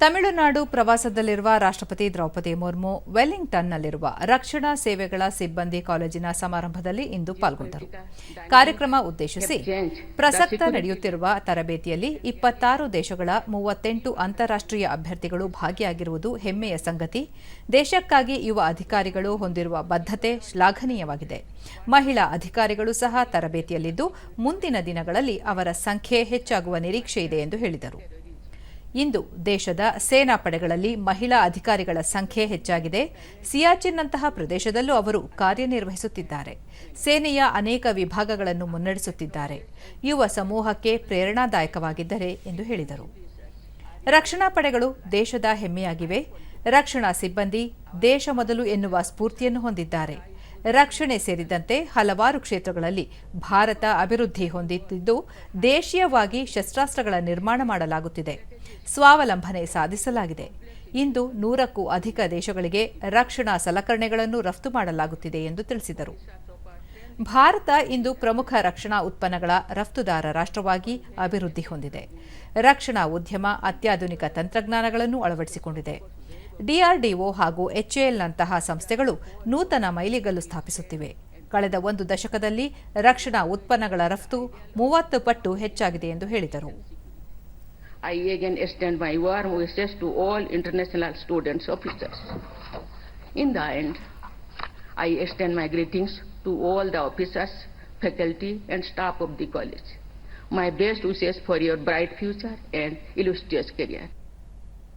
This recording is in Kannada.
ತಮಿಳುನಾಡು ಪ್ರವಾಸದಲ್ಲಿರುವ ರಾಷ್ಟ್ರಪತಿ ದ್ರೌಪದಿ ಮುರ್ಮು, ವೆಲ್ಲಿಂಗ್ಟನ್ನಲ್ಲಿರುವ ರಕ್ಷಣಾ ಸೇವೆಗಳ ಸಿಬ್ಬಂದಿ ಕಾಲೇಜಿನ ಸಮಾರಂಭದಲ್ಲಿ ಇಂದು ಪಾಲ್ಗೊಂಡರು. ಕಾರ್ಯಕ್ರಮ ಉದ್ದೇಶಿಸಿ ಪ್ರಸಕ್ತ ನಡೆಯುತ್ತಿರುವ ತರಬೇತಿಯಲ್ಲಿ ಇಪ್ಪತ್ತಾರು ದೇಶಗಳ ಮೂವತ್ತೆಂಟು ಅಂತಾರಾಷ್ಟ್ರೀಯ ಅಭ್ಯರ್ಥಿಗಳು ಭಾಗಿಯಾಗಿರುವುದು ಹೆಮ್ಮೆಯ ಸಂಗತಿ. ದೇಶಕ್ಕಾಗಿ ಯುವ ಅಧಿಕಾರಿಗಳು ಹೊಂದಿರುವ ಬದ್ಧತೆ ಶ್ಲಾಘನೀಯವಾಗಿದೆ. ಮಹಿಳಾ ಅಧಿಕಾರಿಗಳು ಸಹ ತರಬೇತಿಯಲ್ಲಿದ್ದು, ಮುಂದಿನ ದಿನಗಳಲ್ಲಿ ಅವರ ಸಂಖ್ಯೆ ಹೆಚ್ಚಾಗುವ ನಿರೀಕ್ಷೆ ಇದೆ ಎಂದು ಹೇಳಿದರು. ಇಂದು ದೇಶದ ಸೇನಾ ಪಡೆಗಳಲ್ಲಿ ಮಹಿಳಾ ಅಧಿಕಾರಿಗಳ ಸಂಖ್ಯೆ ಹೆಚ್ಚಾಗಿದೆ. ಸಿಯಾಚಿನ್ನಂತಹ ಪ್ರದೇಶದಲ್ಲೂ ಅವರು ಕಾರ್ಯನಿರ್ವಹಿಸುತ್ತಿದ್ದಾರೆ. ಸೇನೆಯ ಅನೇಕ ವಿಭಾಗಗಳನ್ನು ಮುನ್ನಡೆಸುತ್ತಿದ್ದಾರೆ. ಯುವ ಸಮೂಹಕ್ಕೆ ಪ್ರೇರಣಾದಾಯಕವಾಗಿದ್ದರೆ ಎಂದು ಹೇಳಿದರು. ರಕ್ಷಣಾ ಪಡೆಗಳು ದೇಶದ ಹೆಮ್ಮೆಯಾಗಿವೆ. ರಕ್ಷಣಾ ಸಿಬ್ಬಂದಿ ದೇಶ ಮೊದಲು ಎನ್ನುವ ಸ್ಫೂರ್ತಿಯನ್ನು ಹೊಂದಿದ್ದಾರೆ. ರಕ್ಷಣೆ ಸೇರಿದಂತೆ ಹಲವಾರು ಕ್ಷೇತ್ರಗಳಲ್ಲಿ ಭಾರತ ಅಭಿವೃದ್ಧಿ ಹೊಂದುತ್ತಿದ್ದು ದೇಶೀಯವಾಗಿ ಶಸ್ತ್ರಾಸ್ತ್ರಗಳ ನಿರ್ಮಾಣ ಮಾಡಲಾಗುತ್ತಿದೆ. ಸ್ವಾವಲಂಬನೆ ಸಾಧಿಸಲಾಗಿದೆ. ಇಂದು ನೂರಕ್ಕೂ ಅಧಿಕ ದೇಶಗಳಿಗೆ ರಕ್ಷಣಾ ಸಲಕರಣೆಗಳನ್ನು ರಫ್ತು ಮಾಡಲಾಗುತ್ತಿದೆ ಎಂದು ತಿಳಿಸಿದರು. ಭಾರತ ಇಂದು ಪ್ರಮುಖ ರಕ್ಷಣಾ ಉತ್ಪನ್ನಗಳ ರಫ್ತುದಾರ ರಾಷ್ಟ್ರವಾಗಿ ಅಭಿವೃದ್ಧಿ ಹೊಂದಿದೆ. ರಕ್ಷಣಾ ಉದ್ಯಮ, ಅತ್ಯಾಧುನಿಕ ತಂತ್ರಜ್ಞಾನಗಳನ್ನು ಅಳವಡಿಸಿಕೊಂಡಿದೆ. ಡಿಆರ್ಡಿಒ ಹಾಗೂ ಎಚ್ಎಎಲ್ನಂತಹ ಸಂಸ್ಥೆಗಳು ನೂತನ ಮೈಲಿಗಲ್ಲು ಸ್ಥಾಪಿಸುತ್ತಿವೆ ಕಳೆದ ಒಂದು ದಶಕದಲ್ಲಿ ರಕ್ಷಣಾ ಉತ್ಪನ್ನಗಳ ರಫ್ತು ಮೂವತ್ತು ಪಟ್ಟು ಹೆಚ್ಚಾಗಿದೆ ಎಂದು ಹೇಳಿದರು I again extend my warm wishes to all international students officers. In the end, I extend my greetings to all the officers, faculty and staff of the college. My best wishes for your bright future and illustrious career.